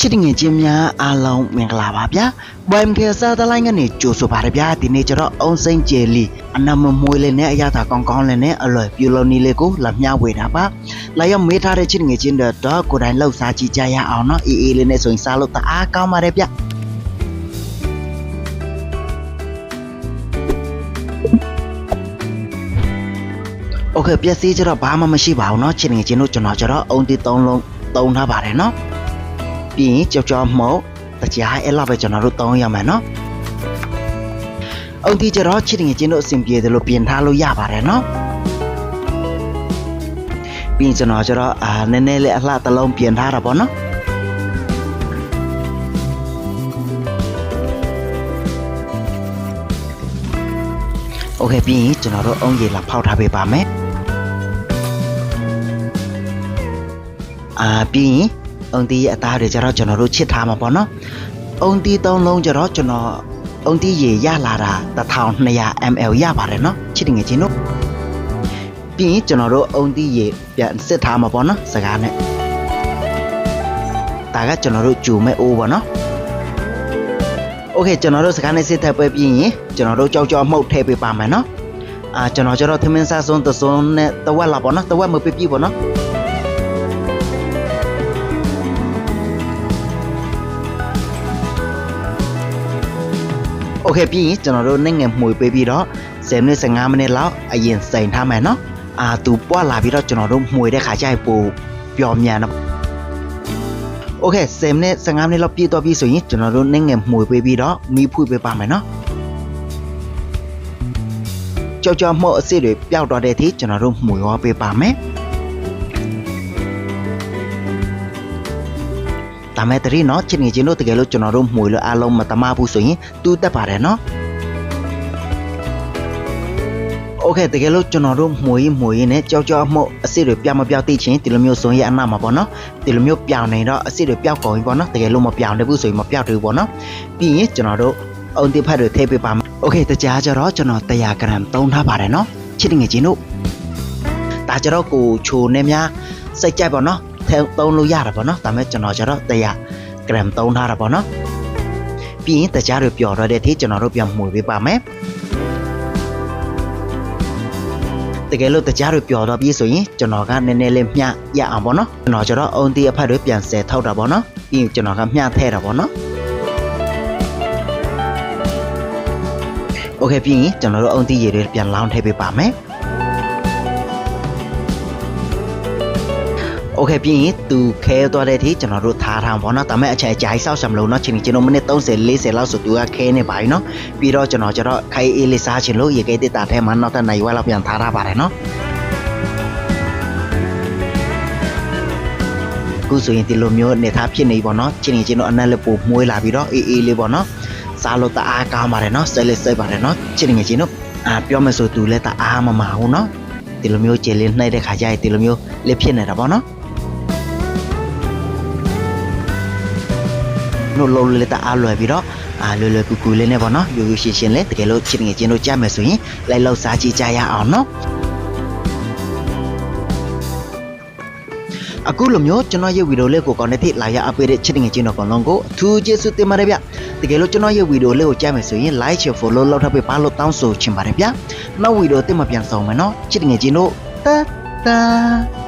ချစ်တငယ်ချင်းများအားလုံးမင်္ဂလာပါဗျာဘွမ်ကေဆာတလိုင်းကနေကြိုဆိုပါရဗျာဒီနေ့ကျတော့အုံစိမ့်ကျယ်လီအနမမွေးလေးနဲ့အရသာကောင်းကောင်းလေးနဲ့အလွယ်ပြူလုံးနီလေးကိုလက်မြဝေတာပါလာရောက်မေးထားတဲ့ချစ်တငယ်ချင်းတွေတော့ကိုယ်တိုင်လှုပ်ရှားကြည့်ကြရအောင်နော်အေးအေးလေးနဲ့ဆိုရင်စားလို့တအားကောင်းပါတယ်ဗျโอเคပျက်စီးကြတော့ဘာမှမရှိပါဘူးเนาะချစ်နေချင်းတို့ကျွန်တော်ကျတော့အုံတီ၃လုံးသုံးထားပါတယ်เนาะ ပြီးရင်ကြောက်ကြောက်မှုတကြားအဲ့လောက်ပဲကျွန်တော်တို့တောင်းရမယ်နော်အုံတီကျတော့ချစ်ငယ်ချင်းတို့အဆင်ပြေတယ်လို့ပြင်ထားလို့ရပါတယ်နော်ပြီးရင်ကျွန်တော်ကျတော့အာနည်းနည်းလေးအလှတစ်လုံးပြင်ထားတာပေါ့နော်โอเคပြီးရင်ကျွန်တော်တို့အုံးရည်လာဖောက်ထားပေးပါမယ်အာပြီးရင် အုံတီရဲ့အသားတွေကျတော့ကျွန်တော်တို့ချစ်ထားမှာပေါ့နော်။အုံတီသုံးလုံးကျတော့ကျွန်တော်အုံတီရေရလာတာ1200 ml ရပါတယ်နော်။ချစ်တယ်ငယ်ချင်းတို့။ပြီးရင်ကျွန်တော်တို့အုံတီရေပြန်စစ်ထားမှာပေါ့နော်စကားနဲ့။ဒါကကျွန်တော်တို့ဂျူမဲ့အိုးပေါ့နော်။ Okay ကျွန်တော်တို့စကားနဲ့စစ်ထပ်ပဲပြီးရင်ကျွန်တော်တို့ကြောက်ကြောက်မှုတ်ထည့်ပေးပါမယ်နော်။အာကျွန်တော်ကျတော့သမင်းစားစုံသစုံနဲ့တဝက်လာပေါ့နော်။တဝက်မပြပြပေါ့နော်။ Okay ပြီးရင်ကျွန်တော်တို့နိုင်ငယ်မှွေပေးပြီးတော့10မိနစ်15မိနစ်လောက်အရင်စိန်ထားမယ်နော်အာသူပွားလာပြီးတော့ကျွန်တော်တို့မှွေတဲ့ခါကျရင်ပိုပျော်မြန်တော့ Okay 10မိနစ်15မိနစ်လောက်ပြည့်တော့ပြီဆိုရင်ကျွန်တော်တို့နိုင်ငယ်မှွေပေးပြီးတော့မီးဖွေပေးပါမယ်နော်ကြောက်ကြောက်မှုအစ်စ်တွေပျောက်တော့တဲ့အထိကျွန်တော်တို့မှွေရောပေးပါမယ် ဒါမဲ့တရီနော်ချစ်နေချင်းတို့တကယ်လို့ကျွန်တော်တို့မှွေလို့အားလုံးမတမဘူးဆိုရင်တူးတက်ပါတယ်နော်โอเคတကယ်လို့ကျွန်တော်တို့မှွေမှွေနဲ့ကြောက်ကြောက်မှုအစ်စ်တွေပြောင်းမပြောင်းသိချင်းဒီလိုမျိုးဆိုရင်အနာမှာပေါ့နော်ဒီလိုမျိုးပြောင်းနေတော့အစ်စ်တွေပြောက်ကုန်ပြီပေါ့နော်တကယ်လို့မပြောင်းနေဘူးဆိုရင်မပြောက်သေးဘူးပေါ့နော်ပြီးရင်ကျွန်တော်တို့အုံတိဖတ်တွေထည့်ပေးပါမယ်โอเคတကြားကြတော့ကျွန်တော်100ဂရမ်သုံးထားပါတယ်နော်ချစ်နေငယ်ချင်းတို့ဒါကြတော့ကိုချိုနဲ့များစိတ်ကြိုက်ပေါ့နော် ထဲသုံးလို့ရတာပေါ့နော်ဒါပေမဲ့ကျွန်တော်ကြတော့100ဂရမ်သုံးထားတာပေါ့နော်ပြီးရင်တကြားတွေပျော်တော့တဲ့အထိကျွန်တော်တို့ပြန်မှွေပေးပါမယ် တကယ်လို့တကြားတွေပျော်တော့ပြီဆိုရင်ကျွန်တော်ကနည်းနည်းလေးမျှရအောင်ပေါ့နော်ကျွန်တော်ကျတော့အုံတီအဖက်တွေပြန်ဆယ်ထောက်တာပေါ့နော်ပြီးရင်ကျွန်တော်ကမျှထဲတာပေါ့နော်โอเคပြီးရင်ကျွန်တော်တို့အုံတီရေတွေပြန်လောင်းထည့်ပေးပါမယ် โอเคပြီးရင်သူခဲသွားတဲ့အထိကျွန်တော်တို့ထားထားပါတော့ဒါပေမဲ့အချိန်အကြာကြီးစောက်ဆံမလို့เนาะချိန်ကျွန်တော်မိနစ်30 40လောက်ဆိုသူကခဲနေပါပြီเนาะပြီးတော့ကျွန်တော်ကျတော့ခိုင်အေးလေးစားချင်လို့ရေခဲတစ်တာထဲမှာနောက်ထပ်နိုင်ဝက်လောက်ပြန်ထားထားပါတယ်เนาะအခုဆိုရင်ဒီလိုမျိုးနေသားဖြစ်နေပြီပေါ့เนาะချိန်ချင်းတို့အနက်လေးပိုမွေးလာပြီးတော့အေးအေးလေးပေါ့เนาะစားလို့တအားကောင်းပါတယ်เนาะစိတ်လေးစိတ်ပါတယ်เนาะချိန်ချင်းတို့အာပြောမယ်ဆိုသူလည်းတအားမမဘူးเนาะဒီလိုမျိုးကျေလေးနှိုက်တဲ့ခါကျရင်ဒီလိုမျိုးလေးဖြစ်နေတာပေါ့เ နှုတ်လုံးလေးတအားလွယ်ပြီးတော့အာလွယ်လွယ်ကူကူလေးနဲ့ပေါ့နော်ရိုးရိုးရှင်းရှင်းလေးတကယ်လို့ချစ်ငယ်ချင်းတို့ကြမယ်ဆိုရင်လိုက်လောက်စားကြည့်ကြရအောင်နော်အခုလိုမျိုးကျွန်တော်ရဲ့ဗီဒီယိုလေးကိုကောင်းတဲ့ထိလာရအပေးတဲ့ချစ်တဲ့ငယ်ချင်းတော်ကောင်လုံးကိုအထူးကျေးဇူးတင်ပါတယ်ဗျတကယ်လို့ကျွန်တော်ရဲ့ဗီဒီယိုလေးကိုကြိုက်မယ်ဆိုရင် like share follow လောက်ထပ်ပေးပါလို့တောင်းဆိုချင်ပါတယ်ဗျနောက်ဗီဒီယိုတင်မပြန်ဆောင်မယ်နော်ချစ်တဲ့ငယ်ချင်းတို့တတ်တာ